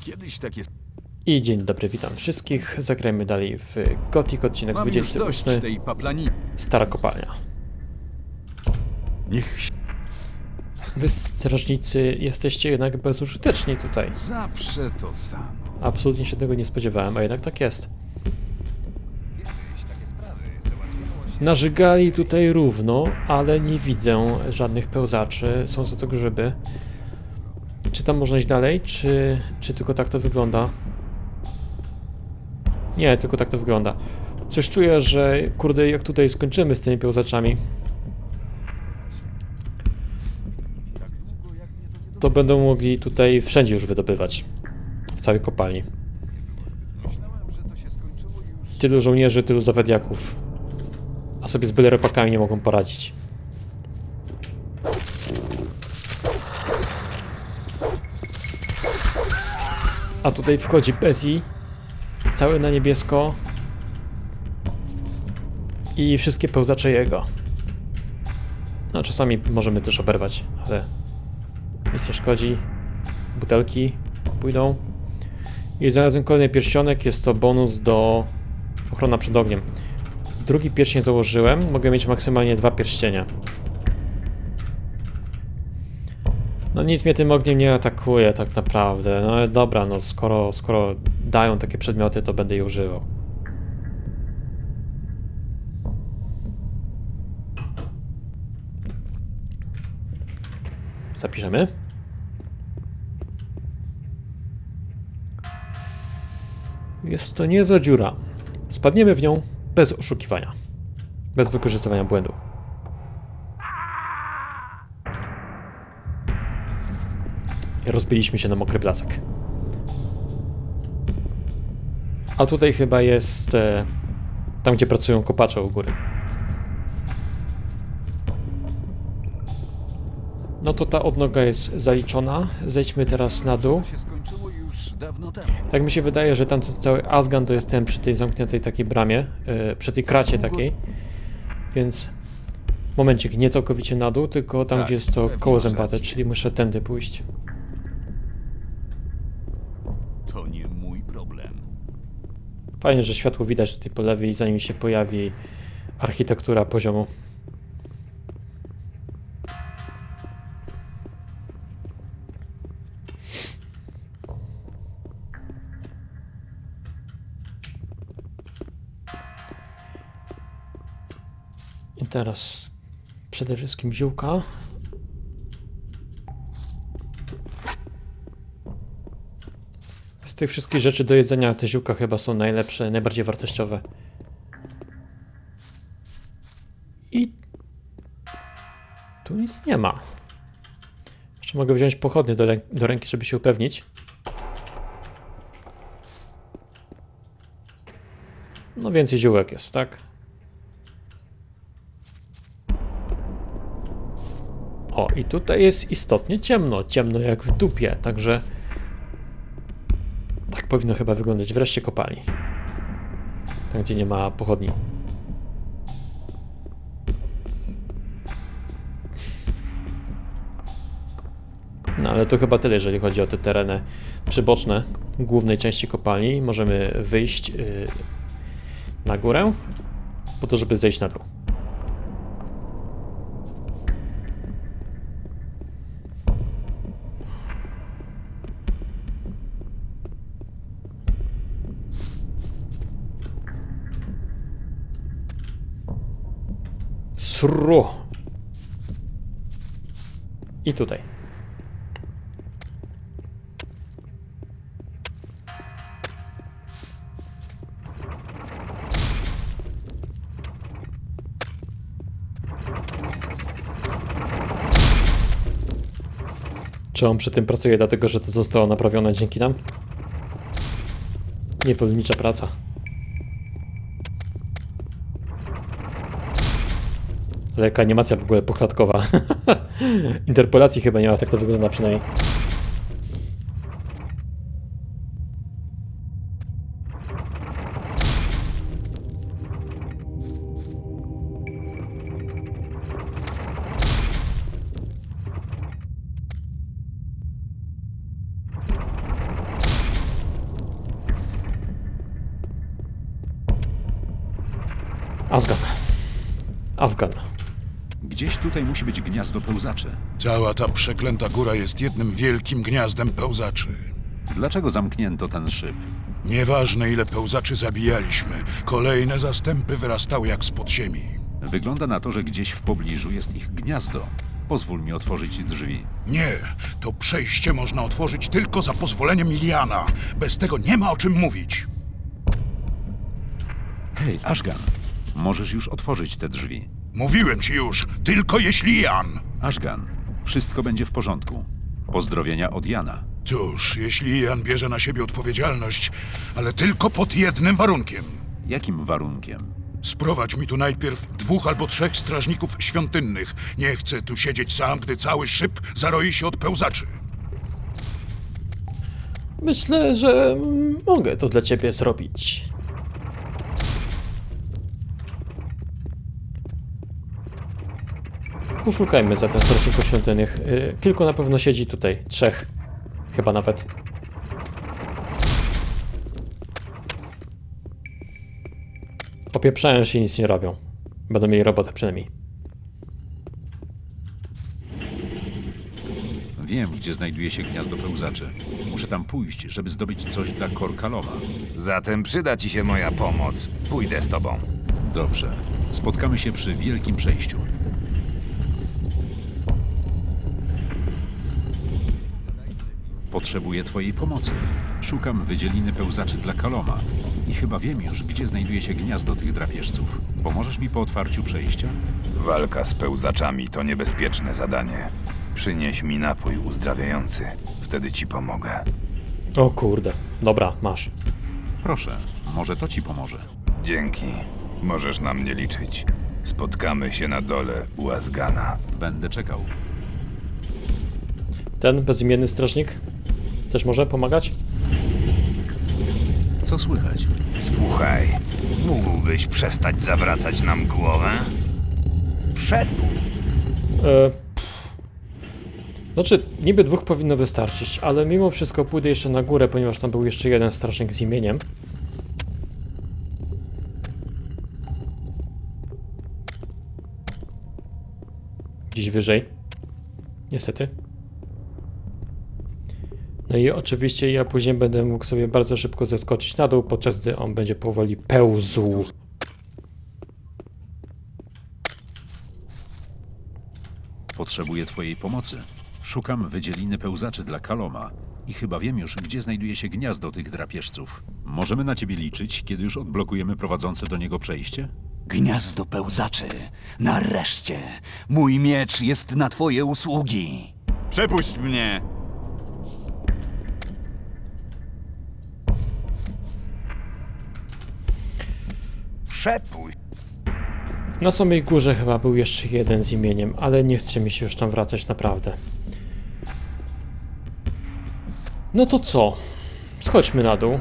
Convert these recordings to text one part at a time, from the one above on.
Kiedyś takie... I dzień dobry, witam wszystkich. Zagrajmy dalej w Gothic, odcinek Mam już dość 28. tej paplani... Stara kopalnia. Niech się... Wy strażnicy jesteście jednak bezużyteczni tutaj. Zawsze to samo. Absolutnie się tego nie spodziewałem, a jednak tak jest. Nażygali tutaj równo, ale nie widzę żadnych pełzaczy. Są za to grzyby. Czy tam można iść dalej, czy, czy tylko tak to wygląda? Nie, tylko tak to wygląda. Coś czuję, że kurde, jak tutaj skończymy z tymi pełzaczami, to będą mogli tutaj wszędzie już wydobywać. W całej kopalni. Tylu żołnierzy, tylu zawadiaków. A sobie z byle repakami nie mogą poradzić. A tutaj wchodzi Bezi. Cały na niebiesko. I wszystkie pełzacze jego. No, czasami możemy też oberwać, ale nic nie szkodzi. Butelki pójdą. I znalazłem kolejny pierścionek, jest to bonus do ochrona przed ogniem. Drugi pierścień założyłem, mogę mieć maksymalnie dwa pierścienia. No nic mnie tym ogniem nie atakuje tak naprawdę. No dobra, no skoro, skoro dają takie przedmioty, to będę je używał. Zapiszemy. Jest to niezła dziura. Spadniemy w nią bez oszukiwania. Bez wykorzystywania błędu. Rozbiliśmy się na mokry blasek. A tutaj chyba jest e, tam, gdzie pracują kopacze u góry. No to ta odnoga jest zaliczona. Zejdźmy teraz na dół. Tak mi się wydaje, że tam cały Asgan to jest ten przy tej zamkniętej takiej bramie, yy, przy tej kracie takiej. Więc momencik, nie całkowicie na dół, tylko tam Tak, gdzie jest to koło zębate, czyli muszę tędy pójść. To nie mój problem. Fajnie, że światło widać tutaj po lewej, zanim się pojawi architektura poziomu. I teraz przede wszystkim ziółka. Tych wszystkich rzeczy do jedzenia te ziółka chyba są najlepsze, najbardziej wartościowe. I tu nic nie ma. Jeszcze mogę wziąć pochodnie do, do ręki, żeby się upewnić. No więcej ziółek jest, tak? O, i tutaj jest istotnie ciemno. Ciemno jak w dupie, także tak powinno chyba wyglądać wreszcie kopalni. Tam, gdzie nie ma pochodni. No ale to chyba tyle, jeżeli chodzi o te tereny przyboczne głównej części kopalni. Możemy wyjść yy, na górę po to, żeby zejść na dół. Sru. I tutaj. Czy on przy tym pracuje dlatego, że to zostało naprawione dzięki nam? Niewolnicza praca. Ale jaka animacja w ogóle poklatkowa. Interpolacji chyba nie ma, tak to wygląda przynajmniej. Tutaj musi być gniazdo pełzaczy. Cała ta przeklęta góra jest jednym wielkim gniazdem pełzaczy. Dlaczego zamknięto ten szyb? Nieważne ile pełzaczy zabijaliśmy, kolejne zastępy wyrastały jak spod ziemi. Wygląda na to, że gdzieś w pobliżu jest ich gniazdo. Pozwól mi otworzyć drzwi. Nie, to przejście można otworzyć tylko za pozwoleniem Miliana. Bez tego nie ma o czym mówić. Hej, Ashgan, możesz już otworzyć te drzwi. Mówiłem ci już, tylko jeśli Jan. Ashgan, wszystko będzie w porządku. Pozdrowienia od Jana. Cóż, jeśli Jan bierze na siebie odpowiedzialność, ale tylko pod jednym warunkiem. Jakim warunkiem? Sprowadź mi tu najpierw dwóch albo trzech strażników świątynnych. Nie chcę tu siedzieć sam, gdy cały szyb zaroi się od pełzaczy. Myślę, że mogę to dla ciebie zrobić. Poszukajmy zatem strażników świątynnych. Y, Kilku na pewno siedzi tutaj. Trzech. Chyba nawet. Popieprzają się i nic nie robią. Będą mieli robotę przynajmniej. Wiem, gdzie znajduje się gniazdo pełzaczy. Muszę tam pójść, żeby zdobyć coś dla Korkaloma. Zatem przyda ci się moja pomoc. Pójdę z tobą. Dobrze. Spotkamy się przy wielkim przejściu. Potrzebuję twojej pomocy. Szukam wydzieliny pełzaczy dla Kaloma. I chyba wiem już, gdzie znajduje się gniazdo tych drapieżców. Pomożesz mi po otwarciu przejścia? Walka z pełzaczami to niebezpieczne zadanie. Przynieś mi napój uzdrawiający. Wtedy ci pomogę. O kurde. Dobra, masz. Proszę, może to ci pomoże. Dzięki. Możesz na mnie liczyć. Spotkamy się na dole u Azgana. Będę czekał. Ten bezimienny strażnik też może pomagać? Co słychać? Słuchaj, mógłbyś przestać zawracać nam głowę? Przed... E, Znaczy, niby dwóch powinno wystarczyć, ale mimo wszystko pójdę jeszcze na górę, ponieważ tam był jeszcze jeden strażnik z imieniem. Gdzieś wyżej. Niestety. No i oczywiście ja później będę mógł sobie bardzo szybko zeskoczyć na dół, podczas gdy on będzie powoli pełzł. Potrzebuję twojej pomocy. Szukam wydzieliny pełzaczy dla Kaloma i chyba wiem już, gdzie znajduje się gniazdo tych drapieżców. Możemy na ciebie liczyć, kiedy już odblokujemy prowadzące do niego przejście? Gniazdo pełzaczy. Nareszcie. Mój miecz jest na twoje usługi. Przepuść mnie! Na samej górze chyba był jeszcze jeden z imieniem, ale nie chce mi się już tam wracać naprawdę. No to co? Schodźmy na dół.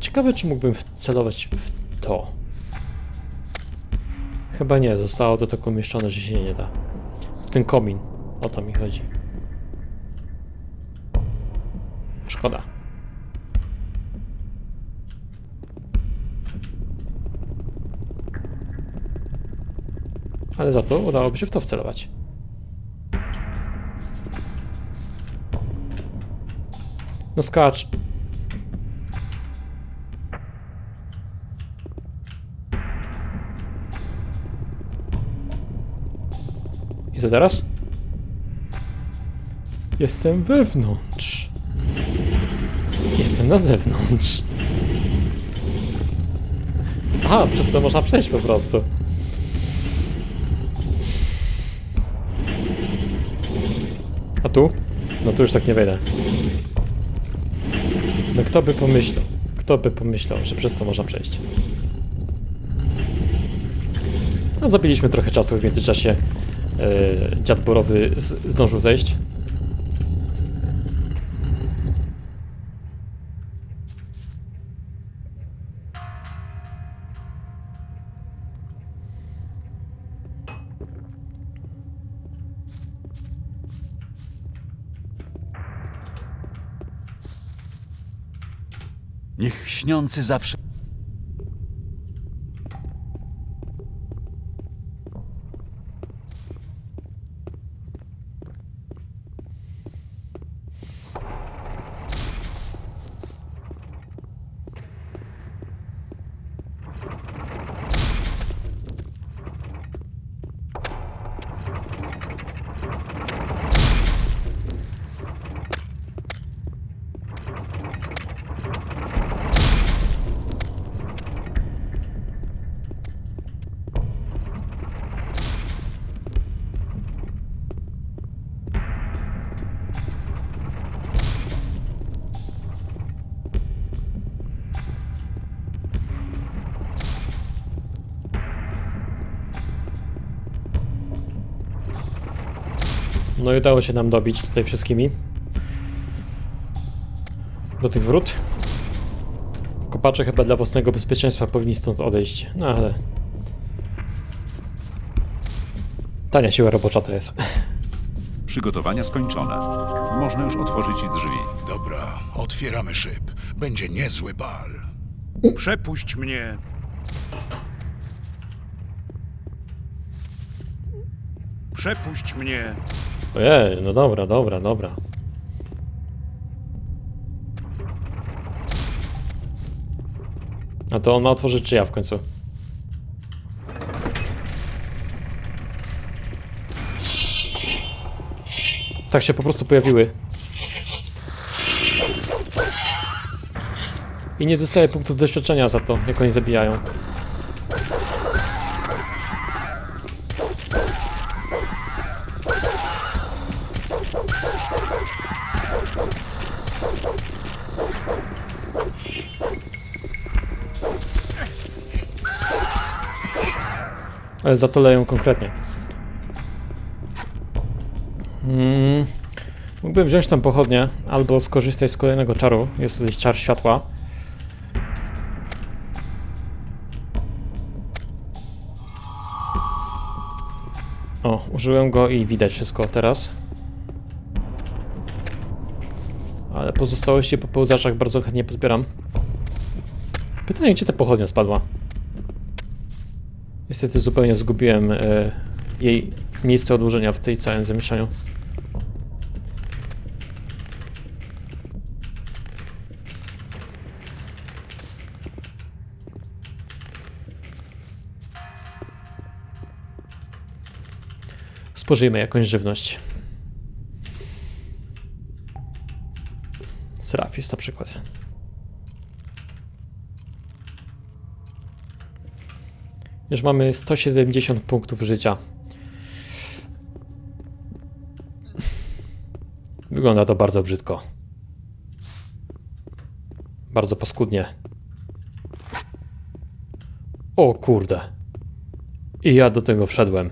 Ciekawe, czy mógłbym wcelować w to. Chyba nie, zostało to tak umieszczone, że się nie da. W ten komin. O to mi chodzi. Szkoda. Ale za to udałoby się w to wcelować. No skacz. I co teraz? Jestem wewnątrz. Jestem na zewnątrz. Aha, przez to można przejść po prostu. Tu? No tu już tak nie wejdę. No kto by pomyślał? Kto by pomyślał, że przez to można przejść? No zabiliśmy trochę czasu w międzyczasie. Yy, dziad borowy zdążył zejść. Niech śniący zawsze No i udało się nam dobić tutaj wszystkimi. Do tych wrót. Kopacze chyba dla własnego bezpieczeństwa powinni stąd odejść. No ale... Tania siła robocza to jest. Przygotowania skończone. Można już otworzyć drzwi. Dobra, otwieramy szyb. Będzie niezły bal. Przepuść mnie. Przepuść mnie. Ojej, no dobra, dobra, dobra. A to on ma otworzyć czy ja w końcu? Tak się po prostu pojawiły. I nie dostaję punktów doświadczenia za to, jak oni zabijają. Za to leją konkretnie. Mm. Mógłbym wziąć tą pochodnię, albo skorzystać z kolejnego czaru. Jest tutaj czar światła. O, użyłem go i widać wszystko teraz. Ale pozostałości po pełzaczach bardzo chętnie pozbieram. Pytanie, gdzie ta pochodnia spadła? Niestety zupełnie zgubiłem e, jej miejsce odłożenia w tej całym zamieszaniu. Spożyjmy jakąś żywność. Serafis na przykład. Już mamy 170 punktów życia. Wygląda to bardzo brzydko. Bardzo paskudnie. O kurde. I ja do tego wszedłem.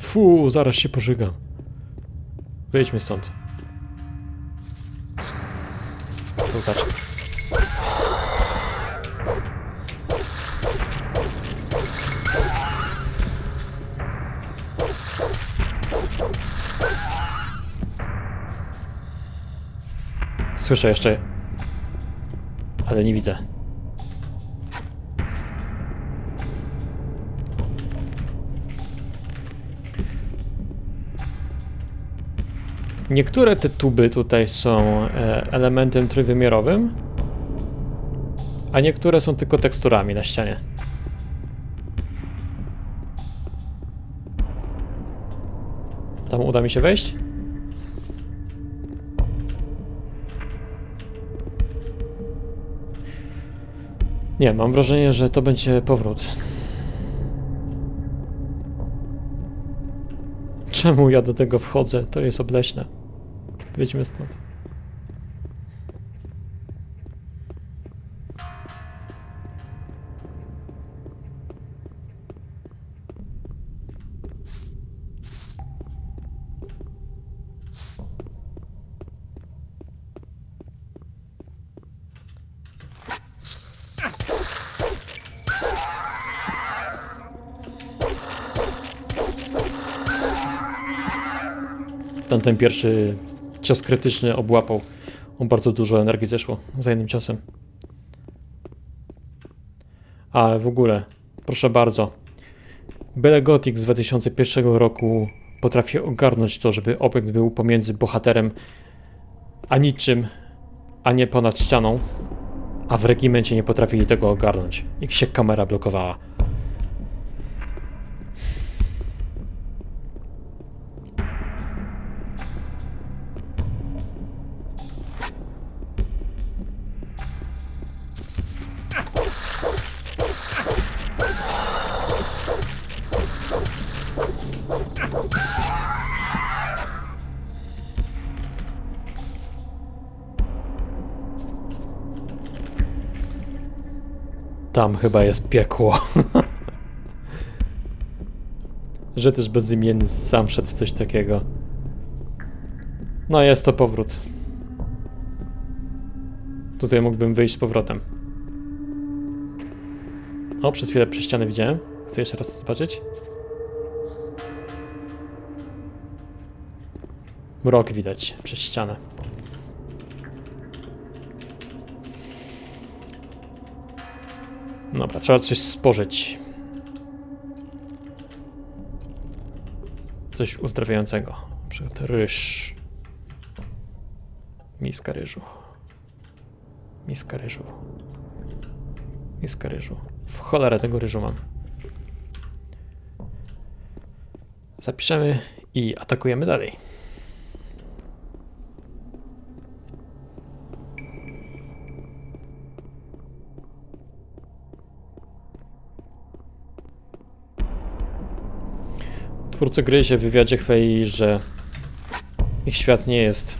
Fu, zaraz się pożygam. Wyjdźmy stąd. Tu zacznę. Słyszę jeszcze. Ale nie widzę. Niektóre te tuby tutaj są e, elementem trójwymiarowym, a niektóre są tylko teksturami na ścianie. Tam uda mi się wejść? Nie, mam wrażenie, że to będzie powrót. Czemu ja do tego wchodzę? To jest obleśne. Wyjdźmy stąd. Ten, pierwszy cios krytyczny obłapał. On bardzo dużo energii zeszło za jednym ciosem. A w ogóle, proszę bardzo. Bele Gothic z 2001 roku potrafi ogarnąć to, żeby obiekt był pomiędzy bohaterem a niczym, a nie ponad ścianą. A w regimencie nie potrafili tego ogarnąć. Ich się kamera blokowała. Tam chyba jest piekło. że też bezimienny sam wszedł w coś takiego. No jest to powrót. Tutaj mógłbym wyjść z powrotem. O, przez chwilę przez widziałem. Chcę jeszcze raz zobaczyć. Mrok widać przez ścianę. Dobra, trzeba coś spożyć. Coś uzdrawiającego. Na przykład ryż. Miska ryżu. Miska ryżu. Miska ryżu. W cholerę tego ryżu mam. Zapiszemy i atakujemy dalej. Twórcy gry się w wywiadzie chwali, że ich świat nie jest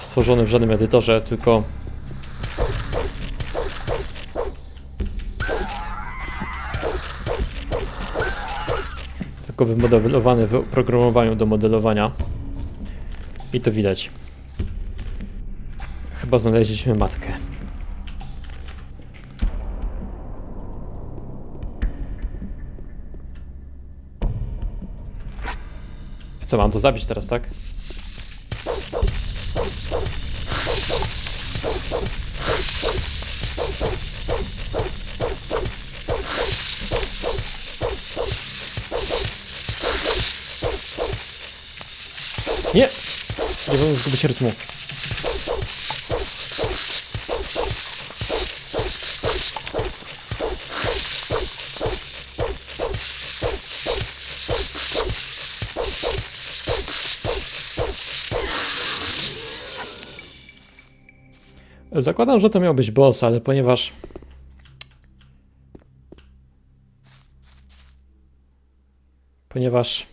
stworzony w żadnym edytorze, tylko tylko wymodelowany w oprogramowaniu do modelowania. I to widać. Chyba znaleźliśmy matkę. Co, mam to zabić teraz, tak? Nie! Nie wolno zgubić rytmu. Zakładam, że to miał być boss, ale ponieważ... Ponieważ...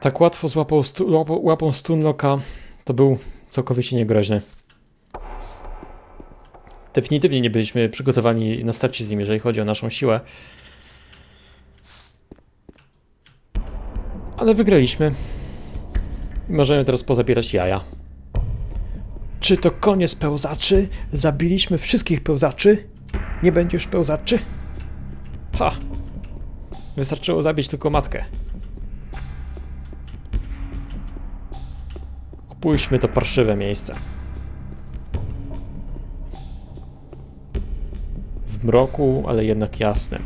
Tak łatwo złapał stu, łapą Stunlocka, to był całkowicie niegroźny. Definitywnie nie byliśmy przygotowani na starcie z nim, jeżeli chodzi o naszą siłę. Ale wygraliśmy. I możemy teraz pozabierać jaja. Czy to koniec pełzaczy? Zabiliśmy wszystkich pełzaczy? Nie będzie już pełzaczy? Ha! Wystarczyło zabić tylko matkę. Opuśćmy to parszywe miejsce. W mroku, ale jednak jasnym.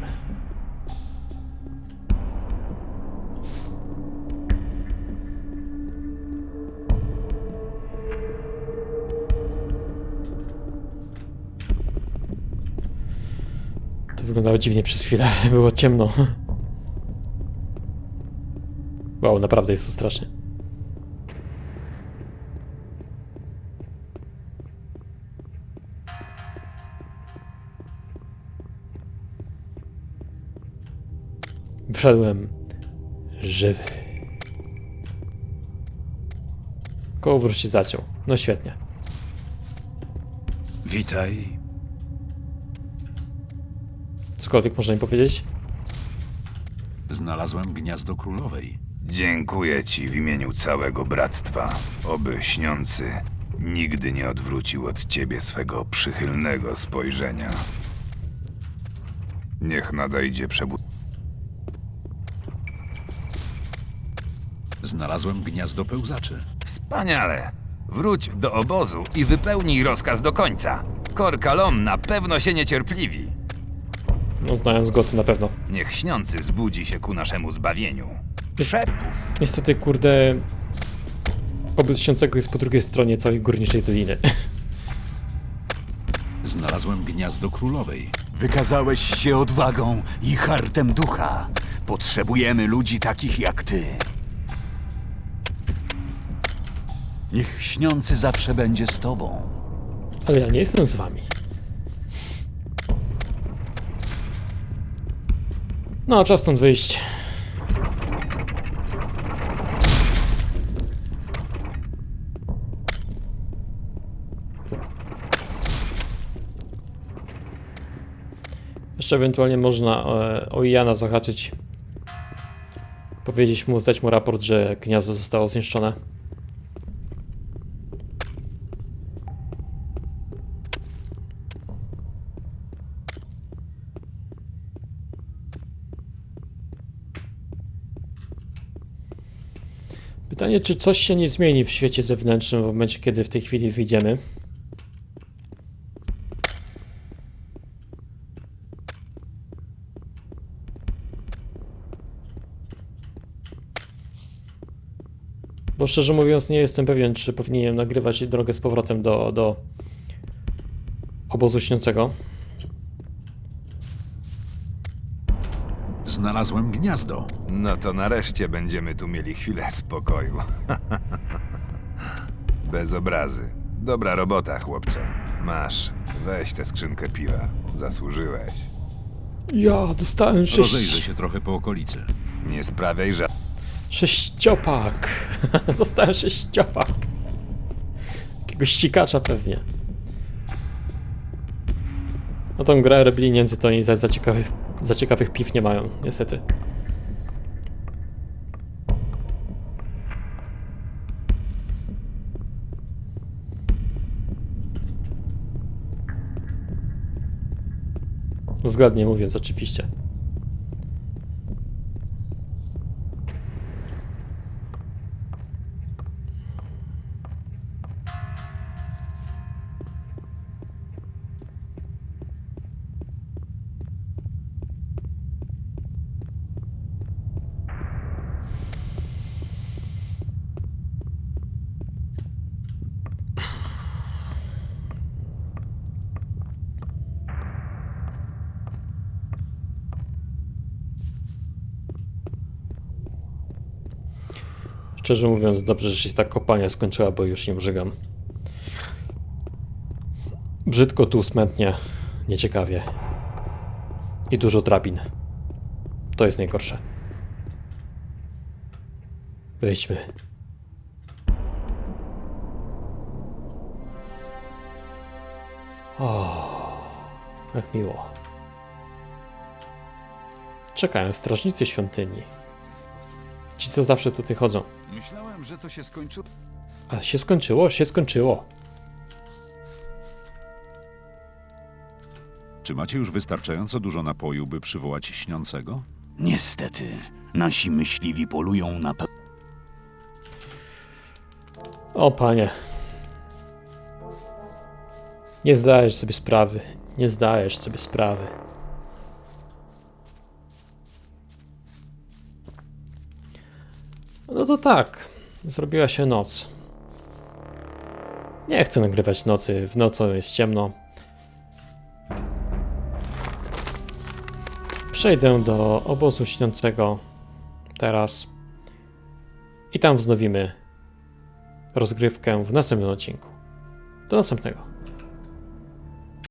Wyglądało dziwnie przez chwilę. Było ciemno. Wow, naprawdę jest to strasznie. Wszedłem żywy. Kołowrót się zaciął. No świetnie. Witaj. Cokolwiek można mi powiedzieć? Znalazłem gniazdo królowej. Dziękuję ci w imieniu całego bractwa. Oby śniący nigdy nie odwrócił od ciebie swego przychylnego spojrzenia. Niech nadejdzie przebud... Znalazłem gniazdo pełzaczy. Wspaniale! Wróć do obozu i wypełnij rozkaz do końca. Korkalom na pewno się niecierpliwi. No znając go to na pewno. Niech śniący zbudzi się ku naszemu zbawieniu. Przepu! Niestety, kurde... Obóz śniącego jest po drugiej stronie całej górniczej doliny. Znalazłem gniazdo królowej. Wykazałeś się odwagą i hartem ducha. Potrzebujemy ludzi takich jak ty. Niech śniący zawsze będzie z tobą. Ale ja nie jestem z wami. No, czas stąd wyjść. Jeszcze ewentualnie można e, o Iana zahaczyć. Powiedzieć mu, zdać mu raport, że gniazdo zostało zniszczone. Pytanie, czy coś się nie zmieni w świecie zewnętrznym w momencie, kiedy w tej chwili wyjdziemy? Bo szczerze mówiąc, nie jestem pewien, czy powinienem nagrywać drogę z powrotem do, do obozu śniącego. Znalazłem gniazdo. No to nareszcie będziemy tu mieli chwilę spokoju. Bez obrazy. Dobra robota, chłopcze. Masz, weź tę skrzynkę piwa. Zasłużyłeś. Ja dostałem Rozejrzę sześć... się trochę po okolicy. Nie sprawiaj, że... sześciopak. dostałem sześciopak. Jakiegoś ścikacza pewnie. No tą grę robili Niemcy, to oni za, za, ciekawych, za ciekawych piw nie mają, niestety. Zgodnie mówiąc, oczywiście. Szczerze mówiąc, dobrze, że się ta kopalnia skończyła, bo już nie brzegam. Brzydko tu, smętnie, nieciekawie. I dużo drabin. To jest najgorsze. Wejdźmy. O, jak miło. Czekają strażnicy świątyni. Ci, co zawsze tutaj chodzą. Myślałem, że to się skończyło. A się skończyło? Się skończyło. Czy macie już wystarczająco dużo napoju, by przywołać śniącego? Niestety, nasi myśliwi polują na pe... O panie. Nie zdajesz sobie sprawy. Nie zdajesz sobie sprawy. To tak. Zrobiła się noc. Nie chcę nagrywać nocy. W nocy jest ciemno. Przejdę do obozu śniącego teraz. I tam wznowimy rozgrywkę w następnym odcinku. Do następnego.